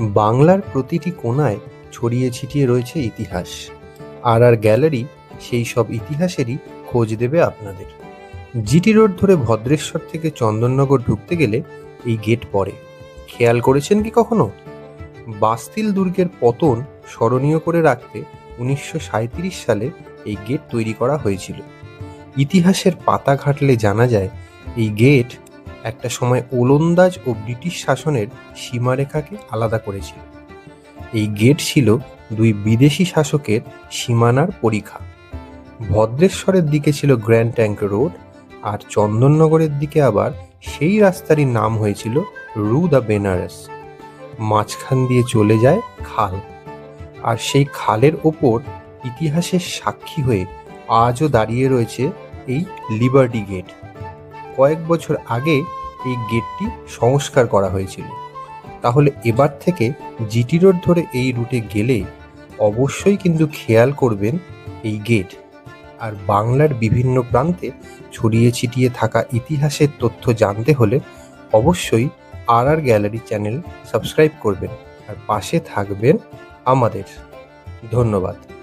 বাংলার প্রতিটি কোণায় ছড়িয়ে ছিটিয়ে রয়েছে ইতিহাস। আর আর গ্যালারি সেই সব ইতিহাসেরই খোঁজ দেবে আপনাদের। জিটি রোড ধরে ভদ্রেশ্বর থেকে চন্দননগর ঢুকতে গেলে এই গেট পড়ে। খেয়াল করেছেন কি কখনো? বাস্তিল দুর্গের পতন স্মরণীয় করে রাখতে উনিশশো সাঁইত্রিশ সালে এই গেট তৈরি করা হয়েছিল। ইতিহাসের পাতা ঘাটলে জানা যায়, এই গেট একটা সময় ওলন্দাজ ও ব্রিটিশ শাসনের সীমারেখাকে আলাদা করেছিল। এই গেট ছিল দুই বিদেশি শাসকের সীমানার পরীক্ষা ভদ্রেশ্বরের দিকে ছিল গ্র্যান্ড ট্যাঙ্ক রোড আর চন্দননগরের দিকে আবার সেই রাস্তারই নাম হয়েছিল রু দ্য বেনারস। মাঝখান দিয়ে চলে যায় খাল। আর সেই খালের ওপর ইতিহাসের সাক্ষী হয়ে আজও দাঁড়িয়ে রয়েছে এই লিবার্টি গেট। কয়েক বছর আগে এই গেটটি সংস্কার করা হয়েছিল। তাহলে এবার থেকে জিটি রোড ধরে এই রুটে গেলে অবশ্যই কিন্তু খেয়াল করবেন এই গেট। আর বাংলার বিভিন্ন প্রান্তে ছড়িয়ে ছিটিয়ে থাকা ইতিহাসের তথ্য জানতে হলে অবশ্যই R R gallery channel subscribe করবেন। আর পাশে থাকবেন আমাদের। ধন্যবাদ।